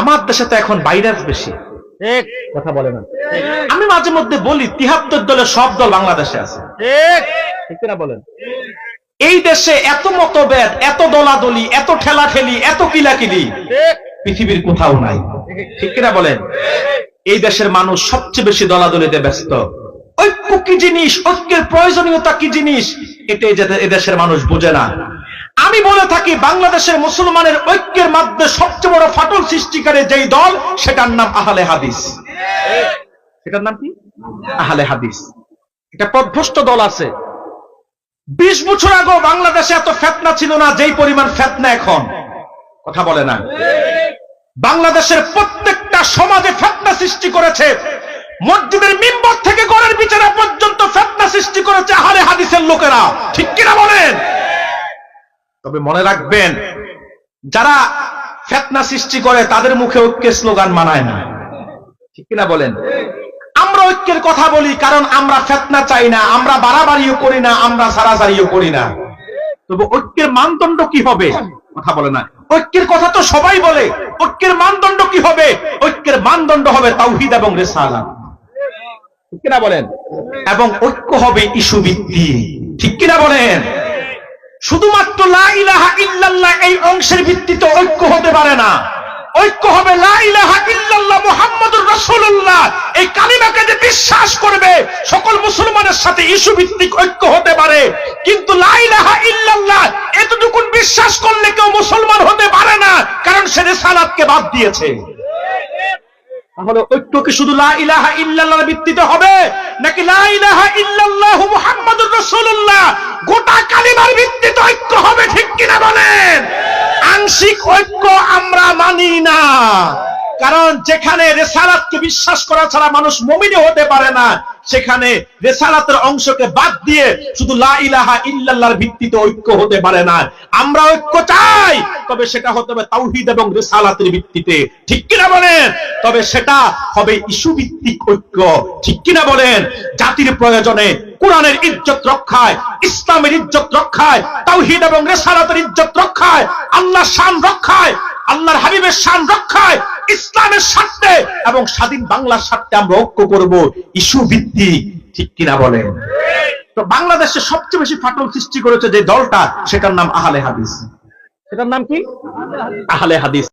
আমার দেশে তো এখন ভাইরাস বেশি। কথা বলে না। আমি মাঝে মধ্যে বলি তিহাত্তর দলের সব দল বাংলাদেশে আছে। ঠিক। কিনা বলেন? এই দেশে এত মতভেদ এত দলাদলি এত ঠেলাঠেলি এত কিলাকিলি পৃথিবীর কোথাও নাই। ঠিক কিনা বলেন? এই দেশের মানুষ সবচেয়ে বেশি দলাদলিতে ব্যস্ত। ঐক্য কি জিনিস? ঐক্যের প্রয়োজনীয়তা কি জিনিস? এটাই এদেশের মানুষ বোঝে না। আমি বলে থাকি, বাংলাদেশের মুসলমানের ঐক্যের মাধ্যমে সবচেয়ে বড় ফাটল সৃষ্টিকারী যেই দল, সেটার নাম আহলে হাদিস। সেটার নাম কি? আহলে হাদিস। এটা পদভ্রষ্ট দল আছে। বিশ বছর আগেও বাংলাদেশে এত ফেতনা ছিল না, যেই পরিমাণ ফেতনা এখন। কথা বলে না। বাংলাদেশের প্রত্যেকটা সমাজে ফেতনা সৃষ্টি করেছে। মসজিদের মিম্বর থেকে গড়ের বিচারা পর্যন্ত ফেতনা সৃষ্টি করেছে আহারে হাদিসের লোকেরা। ঠিক তবে মনে রাখবেন, যারা ফেতনা সৃষ্টি করে, তাদের মুখে ঐক্যের স্লোগান মানায় না। ঠিক কিনা বলেন? আমরা ঐক্যের কথা বলি, কারণ আমরা ফেতনা চাই না, আমরা বাড়াবাড়িও করি না, আমরা সারাসারিও করি না। তবে ঐক্যের মানদণ্ড কি হবে? কথা বলে না। ঐক্যের কথা তো সবাই বলে, ঐক্যের মানদণ্ড কি হবে? ঐক্যের মানদণ্ড হবে তাওহিদ এবং রেসালা ঠিক কিনা বলেন? এবং ঐক্য হবে ইস্যু ভিত্তি ঠিক কিনা বলেন? শুধুমাত্র এই অংশের ভিত্তিতে ঐক্য হতে পারে না। ঐক্য হবে এই কালিমাকে যে বিশ্বাস করবে, সকল মুসলমানের সাথে ইস্যু ভিত্তিক ঐক্য হতে পারে। কিন্তু এতটুকুন বিশ্বাস করলে কেউ মুসলমান হতে পারে না, কারণ সে রেসালাতকে বাদ দিয়েছে। তাহলে ঐক্য কি শুধু লা ইলাহা ইল্লাল্লাহর ভিত্তিতে হবে, নাকি লা ইলাহা ইল্লাল্লাহু মুহাম্মাদুর রাসূলুল্লাহ? কালিমার ভিত্তিতে ঐক্য হবে ঠিক কিনা বলেন? আংশিক ঐক্য আমরা মানি না। কারণ যেখানে রেসালাতকে বিশ্বাস করা ছাড়া মানুষ মমিনে হতে পারে না, সেখানে রেসালাতের অংশকে বাদ দিয়ে শুধু লা ইলাহা ভিত্তিতে ঐক্য হতে পারে না। আমরা ঐক্য চাই, তবে সেটা হতে হবে তাওহীদ এবং রেসালাতের ভিত্তিতে। ঠিক কিনা বলেন? তবে সেটা হবে ইস্যু ভিত্তিক ঐক্য। ঠিক কিনা বলেন? জাতির প্রয়োজনে কোরআনের ইজ্জত রক্ষায়, ইসলামের ইজ্জত রক্ষায়, তাওহীদ এবং রেসালাতের ইজ্জত রক্ষায়, আল্লাহর শান রক্ষায়, আল্লাহর হাবিবের শান রক্ষায় ইসলামের স্বার্থে এবং স্বাধীন বাংলার স্বার্থে আমরা ঐক্য করব, ইস্যু ভিত্তি ঠিক কিনা বলেন? তো বাংলাদেশে সবচেয়ে বেশি ফাটল সৃষ্টি করেছে যে দলটা, সেটার নাম আহলে হাদিস। সেটার নাম কি? আহলে হাদিস।